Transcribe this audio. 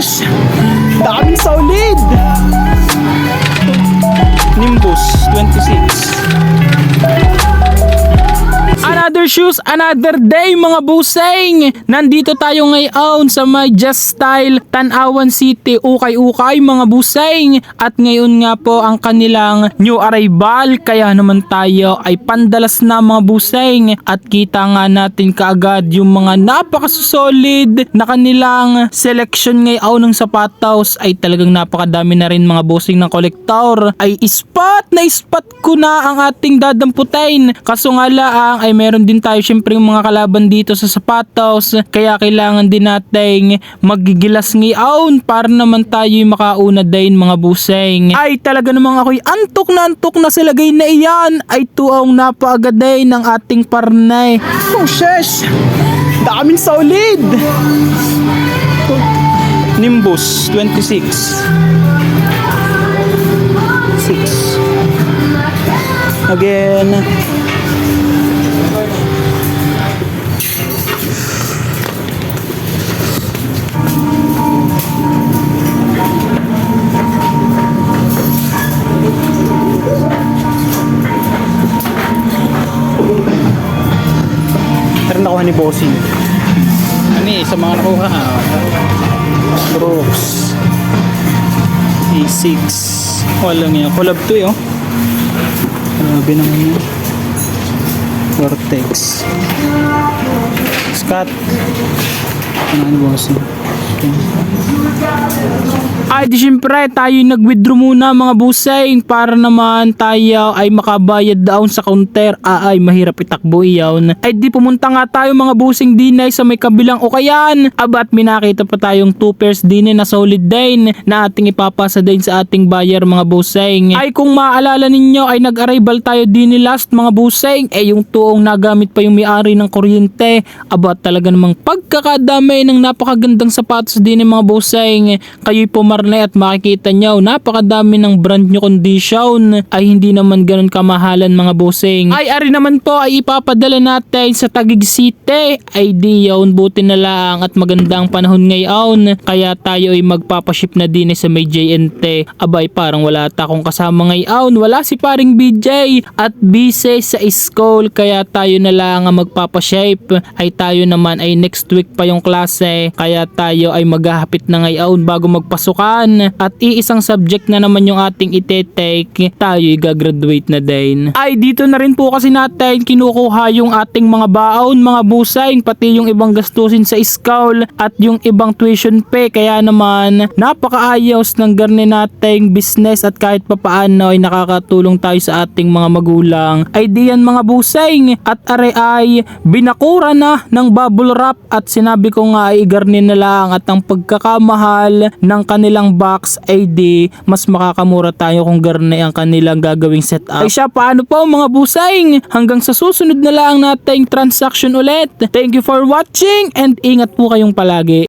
sheesh! Daming solid! Nimbus 26 Another shoes, another day mga buseng! Nandito tayo ngayon sa may Just Style, Tanawan City, ukay-ukay mga buseng! At ngayon nga po ang kanilang new arrival, kaya naman tayo ay pandalas na mga buseng. At kita nga natin kaagad yung mga napakasolid na kanilang selection ngayon ng sapatos ay talagang napakadami na rin mga buseng ng kolektor. Ay ispat na ispat ko na ang ating dadamputin. Kaso nga lang ay meron din tayo syempre yung mga kalaban dito sa sapatos. Kaya kailangan din nating magigilas ngayon para naman tayo yung makauna din mga buseng. Ay talaga namang ako'y antok na antok na sa lagay na iyan. Ay tuong napaagaday ng ating parnay. Oh shesh! Daming solid! Nimbus 26 6 Again nakuha ni Bossing. Ano eh, sa mga nakuha. Brooks. A6. Walang yan. Collab to eh, oh. Grabe naman yun. Vortex. Scott. Ano ni Bossing? Okay. Ay di syempre tayo nag-withdraw muna mga busay para naman tayo ay makabayad down sa counter. Ah, ay mahirap itakbo iyon. Ay di pumunta nga tayo mga busing dinay sa may kabilang ukayan. Abat minakita pa tayong 2 pairs din na solid din na ating ipapasa din sa ating buyer mga busing ay kung maalala ninyo ay nag-arrival tayo din last mga busing eh yung tuong nagamit pa yung may-ari ng kuryente. Abat talaga namang pagkakadami ng napakagandang sapatos din mga busing kayo'y pumarnay at makikita nyo napakadami ng brand new condition. Ay hindi naman ganun kamahalan mga busing. Ay ari naman po ay ipapadala natin sa Taguig City. Ay di yun buti na lang at magandang panahon ngayon. Kaya tayo ay magpapaship na din sa may JNT abay parang wala ta akong kasama ngayon. Wala si paring BJ at busy sa school. Kaya tayo na lang ang magpapaship. Ay tayo naman ay next week pa yung klase. Kaya tayo ay maghahapit na ngayon bago magpasukan. At iisang subject na naman yung ating itetake tayo ay gagraduate na din. Ay dito na rin po kasi natin kinukuha yung ating mga baon mga busay pati yung ibang gastusin sa school at yung ibang tuition pay kaya naman napakaayos ng garne nating business at kahit papaano ay nakakatulong tayo sa ating mga magulang. Ay diyan mga busay at are ay binakura na ng bubble wrap at sinabi ko nga ay garne na lang at ang pagkakamahal ng kanilang box di mas makakamura tayo kung garne ang kanilang gagawing setup. Ay siya paano po mga busay hanggang sa susunod na lang nating transaction ulit. Thank you for watching and ingat po kayong palagi.